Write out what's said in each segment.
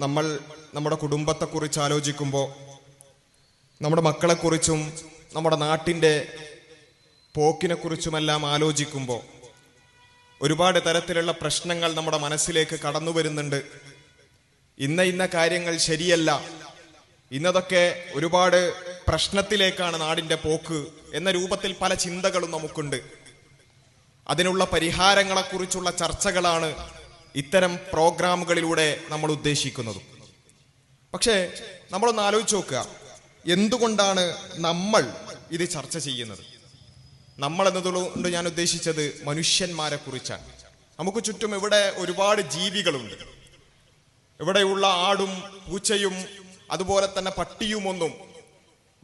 നമ്മൾ നമ്മുടെ കുടുംബത്തെക്കുറിച്ച് ആലോചിക്കുമ്പോൾ നമ്മുടെ മക്കളെക്കുറിച്ചും നമ്മുടെ നാട്ടിന്റെ പോക്കിനെക്കുറിച്ചുമെല്ലാം ആലോചിക്കുമ്പോൾ ഒരുപാട് തരത്തിലുള്ള പ്രശ്നങ്ങൾ നമ്മുടെ മനസ്സിലേക്ക് കടന്നു വരുന്നുണ്ട്. ഇന്ന ഇന്ന കാര്യങ്ങൾ ശരിയല്ല. ഇന്നതൊക്കെ ഒരുപാട് പ്രശ്നത്തിലേക്കാണ് നാടിന്റെ പോക്ക് എന്ന രൂപത്തിൽ പല ചിന്തകളും നമുക്കുണ്ട്. അതിനുള്ള പരിഹാരങ്ങളെക്കുറിച്ചുള്ള ചർച്ചകളാണ് ഇത്തരം പ്രോഗ്രാമുകളിലൂടെ നമ്മൾ ഉദ്ദേശിക്കുന്നത്. പക്ഷേ നമ്മളൊന്ന് ആലോചിച്ച് നോക്കുക. എന്തുകൊണ്ടാണ് നമ്മൾ ഇത് ചർച്ച ചെയ്യുന്നത്? നമ്മൾ എന്നതുകൊണ്ട് ഞാൻ ഉദ്ദേശിച്ചത് മനുഷ്യന്മാരെ കുറിച്ചാണ്. നമുക്ക് ചുറ്റും ഇവിടെ ഒരുപാട് ജീവികളുണ്ട്. ഇവിടെയുള്ള ആടും പൂച്ചയും അതുപോലെ തന്നെ പട്ടിയുമൊന്നും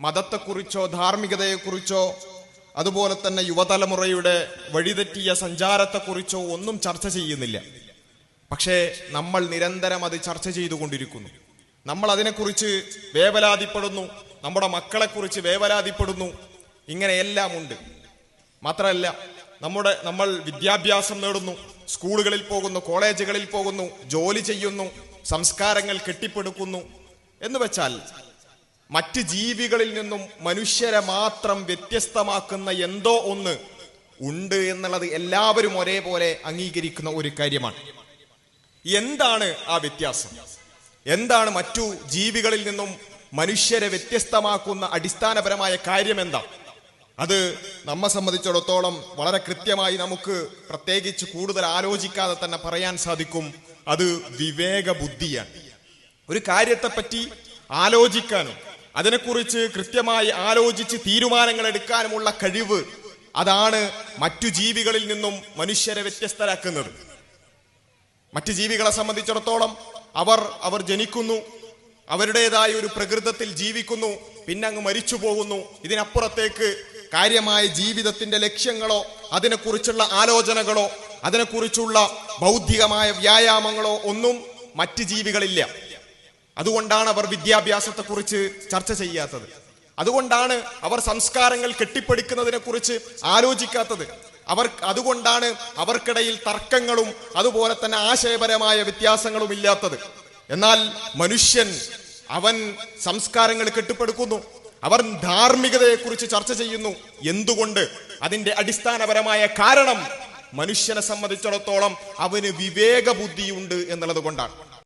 മതത്തെക്കുറിച്ചോ ധാർമ്മികതയെക്കുറിച്ചോ അതുപോലെ തന്നെ യുവതലമുറയുടെ വഴിതെറ്റിയ സഞ്ചാരത്തെക്കുറിച്ചോ ഒന്നും ചർച്ച ചെയ്യുന്നില്ല. പക്ഷേ നമ്മൾ നിരന്തരം അത് ചർച്ച ചെയ്തുകൊണ്ടിരിക്കുന്നു. നമ്മൾ അതിനെക്കുറിച്ച് വേവലാതിപ്പെടുന്നു. നമ്മുടെ മക്കളെക്കുറിച്ച് വേവലാതിപ്പെടുന്നു. ഇങ്ങനെയെല്ലാം ഉണ്ട്. മാത്രമല്ല നമ്മുടെ നമ്മൾ വിദ്യാഭ്യാസം നേടുന്നു. സ്കൂളുകളിൽ പോകുന്നു കോളേജുകളിൽ പോകുന്നു ജോലി ചെയ്യുന്നു സംസ്കാരങ്ങൾ കെട്ടിപ്പടുക്കുന്നു. എന്ന് വെച്ചാൽ മറ്റ് ജീവികളിൽ നിന്നും മനുഷ്യരെ മാത്രം വ്യത്യസ്തമാക്കുന്ന എന്തോ ഒന്ന് ഉണ്ട് എന്നുള്ളത് എല്ലാവരും ഒരേപോലെ അംഗീകരിക്കുന്ന ഒരു കാര്യമാണ്. എന്താണ് ആ വ്യത്യാസം? എന്താണ് മറ്റു ജീവികളിൽ നിന്നും മനുഷ്യരെ വ്യത്യസ്തമാക്കുന്ന അടിസ്ഥാനപരമായ കാര്യം എന്താ അത് നമ്മെ സംബന്ധിച്ചിടത്തോളം വളരെ കൃത്യമായി നമുക്ക് പ്രത്യേകിച്ച് കൂടുതൽ ആലോചിക്കാതെ തന്നെ പറയാൻ സാധിക്കും. അത് വിവേക ബുദ്ധിയാണ്. ഒരു കാര്യത്തെപ്പറ്റി ആലോചിക്കാനും അതിനെക്കുറിച്ച് കൃത്യമായി ആലോചിച്ച് തീരുമാനങ്ങൾ എടുക്കാനുമുള്ള കഴിവ് അതാണ് മറ്റു ജീവികളിൽ നിന്നും മനുഷ്യരെ വ്യത്യസ്തരാക്കുന്നത്. മറ്റ് ജീവികളെ സംബന്ധിച്ചിടത്തോളം അവർ അവർ ജനിക്കുന്നു അവരുടേതായ ഒരു പ്രകൃതത്തിൽ ജീവിക്കുന്നു പിന്നെ അങ്ങ് മരിച്ചു പോകുന്നു. ഇതിനപ്പുറത്തേക്ക് കാര്യമായ ജീവിതത്തിന്റെ ലക്ഷ്യങ്ങളോ അതിനെക്കുറിച്ചുള്ള ആലോചനകളോ അതിനെക്കുറിച്ചുള്ള ബൗദ്ധികമായ വ്യായാമങ്ങളോ ഒന്നും മറ്റ് ജീവികളില്ല. അതുകൊണ്ടാണ് അവർ വിദ്യാഭ്യാസത്തെക്കുറിച്ച് ചർച്ച ചെയ്യാത്തത്. അതുകൊണ്ടാണ് അവർ സംസ്കാരങ്ങൾ കെട്ടിപ്പടുക്കുന്നതിനെ കുറിച്ച് ആലോചിക്കാത്തത്. അവർ അതുകൊണ്ടാണ് അവർക്കിടയിൽ തർക്കങ്ങളും അതുപോലെ തന്നെ ആശയപരമായ വ്യത്യാസങ്ങളും ഇല്ലാത്തത്. എന്നാൽ മനുഷ്യൻ അവൻ സംസ്കാരങ്ങൾ കെട്ടിപ്പടുക്കുന്നു. അവർ ധാർമ്മികതയെക്കുറിച്ച് ചർച്ച ചെയ്യുന്നു. എന്തുകൊണ്ട്? അതിന്റെ അടിസ്ഥാനപരമായ കാരണം മനുഷ്യനെ സംബന്ധിച്ചിടത്തോളം അവന് വിവേക ബുദ്ധിയുണ്ട് എന്നുള്ളത് കൊണ്ടാണ്.